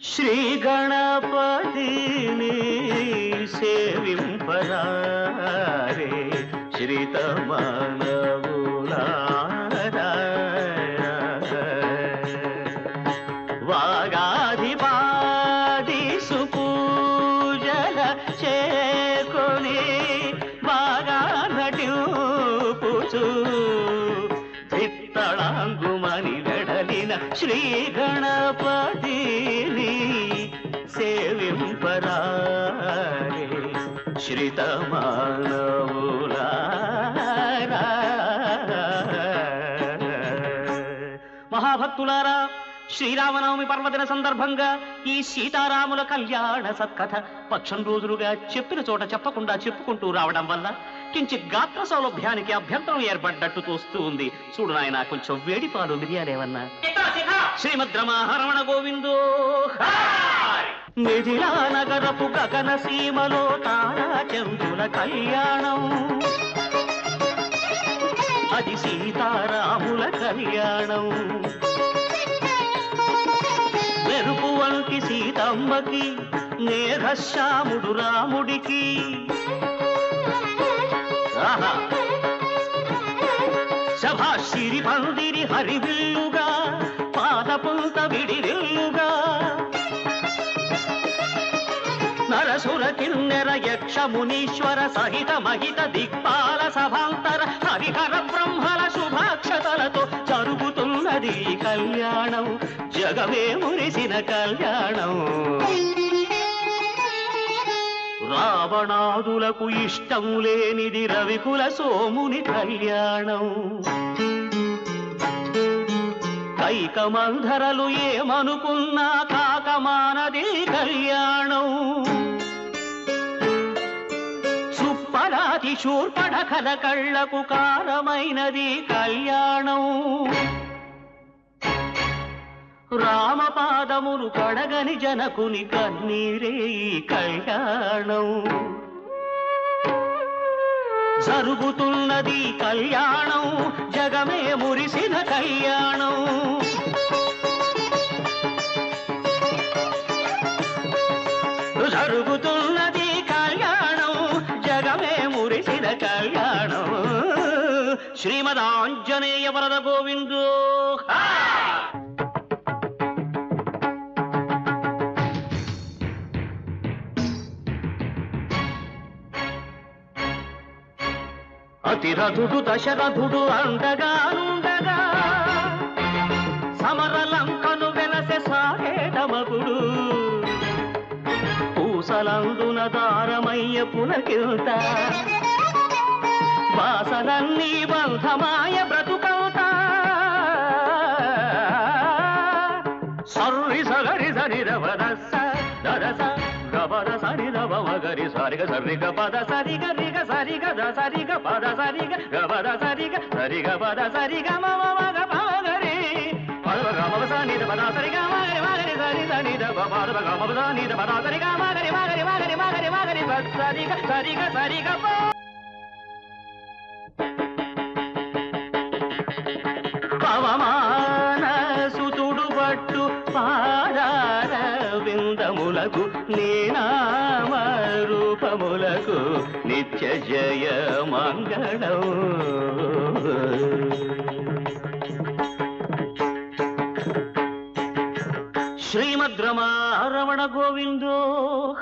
శ్రీ గణపతిని సేవింపరారే శ్రీతమానవులారా వాగాధిపాది సుపూజల చేకొని బాగా నటింపుచు చిత్తళాంగుమని వెడలిన శ్రీ గణపతి మహాభక్తులారా శ్రీరామనవమి పర్వదిన సందర్భంగా ఈ సీతారాముల కళ్యాణ సత్కథ పక్షం రోజులుగా చెప్పిన చోట చెప్పకుండా చెప్పుకుంటూ రావడం వల్ల కించిత్ గాత్ర సౌలభ్యానికి అభ్యంతరం ఏర్పడ్డట్టు తోస్తూ ఉంది. చూడు నాయన కొంచెం వేడి పాలు మిరియాలేవన్నా. శ్రీమద్ రమణ గోవిందో! మిథిలా నగరపు గగన సీమలో తారా చంద్రుల కళ్యాణం. అది సీతారాముల కళ్యాణం. మెరుపు వంటి సీతమ్మకి మేఘశ్యాముడు రాముడికి. ఆహా! సభాశిరి పందిరి హరివిల్లుగా పాదపుంత విడివిల్లుగా. సుర కిన్నెర యక్ష మునీశ్వర సహిత మహిత దిక్పాల సభాంతర హరిహర బ్రహ్మల శుభాక్షతలతో జరుగుతున్నది కళ్యాణం. జగమే మురిసిన కళ్యాణం. రావణాదులకు ఇష్టం లేనిది రవికుల సోముని కళ్యాణం. కైకమంధరలు ఏమనుకున్నా కాకమానది కళ్యాణం. సుప్పరాతి కథ కళ్ళకు కారమైనది కళ్యాణం. రామపాదములు కడగని జనకుని కన్నీరే ఈ కళ్యాణం. జరుగుతున్నది కళ్యాణం జగమే మురిసిన కళ్యాణం. జరుగుతున్న శ్రీమదాంజనేయ వరద గోవిందో అతిరథుడు దశరథుడు అండగా అండగానుండగా సమరలంకను వెలసె సాగేటమగుడు. పూసలందున దారమయ్య పులకిల్త వాసనన్నీ బంధమాయ బ్రతుకవుత సర్రి సగరి సరి రవరస దరస గబద సరి రవ మగరి సరిగ సరిగ పద సరిగ రిగ సరిగ ద సరిగ పద సరిగ గబద సరిగ సరిగ పద సరిగ మమ మగ పగరి పద గమ సని ద పద సరిగ మగరి మగరి సరి సని ద పద గమ సని ద పద సరిగ మగరి మగరి మగరి మగరి మగరి సరిగ సరిగ సరిగ పద రూపములకు నిత్య జయ మంగళం. శ్రీమద్రమణ గోవిందో